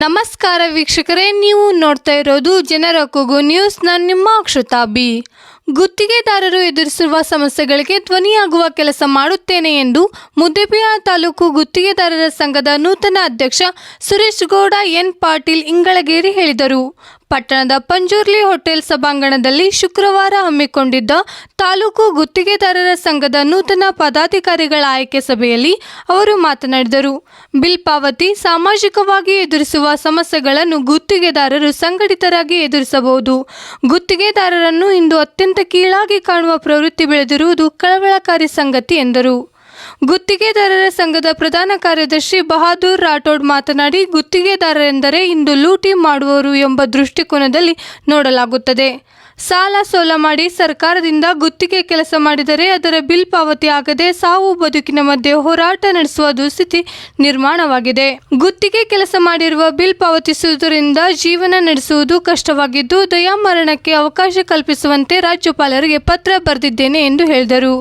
ನಮಸ್ಕಾರ ವೀಕ್ಷಕರೇ ನೀವು ನೋಡ್ತಾ ಇರೋದು ಜನರ ಕೂಗು ನ್ಯೂಸ್ ನಾನು ನಿಮ್ಮ ಅಕ್ಷತಾ ಬಿ ಗುತ್ತಿಗೆದಾರರು ಎದುರಿಸಿರುವ ಸಮಸ್ಯೆಗಳಿಗೆ ಧ್ವನಿಯಾಗುವ ಕೆಲಸ ಮಾಡುತ್ತೇನೆ ಎಂದು ಮುದ್ದೇಬಿಹಾಳ ತಾಲೂಕು ಗುತ್ತಿಗೆದಾರರ ಸಂಘದ ನೂತನ ಅಧ್ಯಕ್ಷ ಸುರೇಶ್ ಗೌಡ ಎನ್ ಪಾಟೀಲ್ ಇಂಗಳಗೇರಿ ಹೇಳಿದರು. ಪಟ್ಟಣದ ಪಂಜುರ್ಲಿ ಹೋಟೆಲ್ ಸಭಾಂಗಣದಲ್ಲಿ ಶುಕ್ರವಾರ ಹಮ್ಮಿಕೊಂಡಿದ್ದ ತಾಲೂಕು ಗುತ್ತಿಗೆದಾರರ ಸಂಘದ ನೂತನ ಪದಾಧಿಕಾರಿಗಳ ಆಯ್ಕೆ ಸಭೆಯಲ್ಲಿ ಅವರು ಮಾತನಾಡಿದರು. ಬಿಲ್ ಪಾವತಿ ಸಾಮಾಜಿಕವಾಗಿ ಎದುರಿಸುವ ಸಮಸ್ಯೆಗಳನ್ನು ಗುತ್ತಿಗೆದಾರರು ಸಂಘಟಿತರಾಗಿ ಎದುರಿಸಬಹುದು. ಗುತ್ತಿಗೆದಾರರನ್ನು ಇಂದು ಅತ್ಯಂತ ಕೀಳಾಗಿ ಕಾಣುವ ಪ್ರವೃತ್ತಿ ಬೆಳೆದಿರುವುದು ಕಳವಳಕಾರಿ ಸಂಗತಿ ಎಂದರು. ಗುತ್ತಿಗೆದಾರರ ಸಂಘದ ಪ್ರಧಾನ ಕಾರ್ಯದರ್ಶಿ ಬಹಾದೂರ್ ರಾಠೋಡ್ ಮಾತನಾಡಿ, ಗುತ್ತಿಗೆದಾರರೆಂದರೆ ಇಂದು ಲೂಟಿ ಮಾಡುವವರು ಎಂಬ ದೃಷ್ಟಿಕೋನದಲ್ಲಿ ನೋಡಲಾಗುತ್ತದೆ. ಸಾಲ ಸೋಲ ಮಾಡಿ ಸರ್ಕಾರದಿಂದ ಗುತ್ತಿಗೆ ಕೆಲಸ ಮಾಡಿದರೆ ಅದರ ಬಿಲ್ ಪಾವತಿ ಆಗದೆ ಸಾವು ಬದುಕಿನ ಮಧ್ಯೆ ಹೋರಾಟ ನಡೆಸುವ ದುಸ್ಥಿತಿ ನಿರ್ಮಾಣವಾಗಿದೆ. ಗುತ್ತಿಗೆ ಕೆಲಸ ಮಾಡಿರುವ ಬಿಲ್ ಪಾವತಿಸುವುದರಿಂದ ಜೀವನ ನಡೆಸುವುದು ಕಷ್ಟವಾಗಿದ್ದು, ದಯಾಮರಣಕ್ಕೆ ಅವಕಾಶ ಕಲ್ಪಿಸುವಂತೆ ರಾಜ್ಯಪಾಲರಿಗೆ ಪತ್ರ ಬರೆದಿದ್ದೇನೆ ಎಂದು ಹೇಳಿದರು.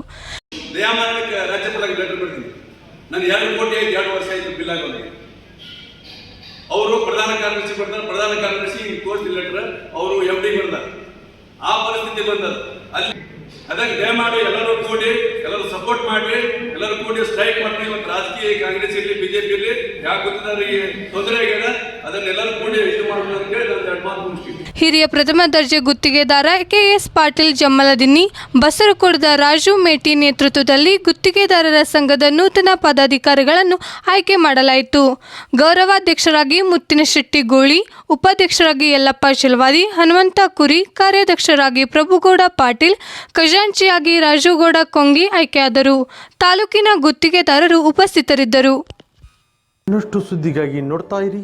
ಅವರು ಪ್ರಧಾನ ಕಾರ್ಯದರ್ಶಿ ಬರ್ತಾರೆ, ಪ್ರಧಾನ ಕಾರ್ಯದರ್ಶಿ ತೋರಿಸಿ ಲೆಟರ್ ಅವರು ಎಂ ಡಿ ಬರ್ತಾರೆ. ಆ ಪರಿಸ್ಥಿತಿ ಬಂದದ್ದು. ಅಲ್ಲಿ ಅದಕ್ಕೆ ದಯಮಾಡಿ ಎಲ್ಲರೂ ಕೂಡಿ, ಎಲ್ಲರೂ ಸಪೋರ್ಟ್ ಮಾಡಿ, ಎಲ್ಲರೂ ಕೂಡಿ ಸ್ಟ್ರೈಕ್ ಮಾಡ್ತೀವಿ. ರಾಜಕೀಯ ಕಾಂಗ್ರೆಸ್ ಇರಲಿ, ಬಿಜೆಪಿ ಇರಲಿ, ಯಾಕೆ ಗೊತ್ತಿದ್ದಾರೆ ತೊಂದರೆ ಆಗ್ಯದ ಅದನ್ನೆಲ್ಲರೂ ಕೂಡಿ ಇದು ಮಾಡೋದು ಅಂತ ಹೇಳಿ ನಾನು ಎರಡು ಮಾತು ಮುಗಿಸ್ತೀನಿ. ಹಿರಿಯ ಪ್ರಥಮ ದರ್ಜೆ ಗುತ್ತಿಗೆದಾರ ಕೆಎಸ್ ಪಾಟೀಲ್ ಜಮ್ಮಲದಿನ್ನಿ ಬಸರಕೊಡದ ರಾಜು ಮೇಟಿ ನೇತೃತ್ವದಲ್ಲಿ ಗುತ್ತಿಗೆದಾರರ ಸಂಘದ ನೂತನ ಪದಾಧಿಕಾರಿಗಳನ್ನು ಆಯ್ಕೆ ಮಾಡಲಾಯಿತು. ಗೌರವಾಧ್ಯಕ್ಷರಾಗಿ ಮುತ್ತಿನಶೆಟ್ಟಿ ಗೋಳಿ ಉಪಾಧ್ಯಕ್ಷರಾಗಿ ಯಲ್ಲಪ್ಪ ಚಿಲ್ವಾದಿ ಹನುಮಂತ ಕುರಿ ಕಾರ್ಯಾಧ್ಯಕ್ಷರಾಗಿ ಪ್ರಭುಗೌಡ ಪಾಟೀಲ್ ಖಜಾಂಚಿಯಾಗಿ ರಾಜುಗೌಡ ಕೊಂಗಿ ಆಯ್ಕೆಯಾದರು. ತಾಲೂಕಿನ ಗುತ್ತಿಗೆದಾರರು ಉಪಸ್ಥಿತರಿದ್ದರು. ಇನ್ನಷ್ಟು ಸುದ್ದಿಗಾಗಿ ನೋಡ್ತಾ ಇರಿ.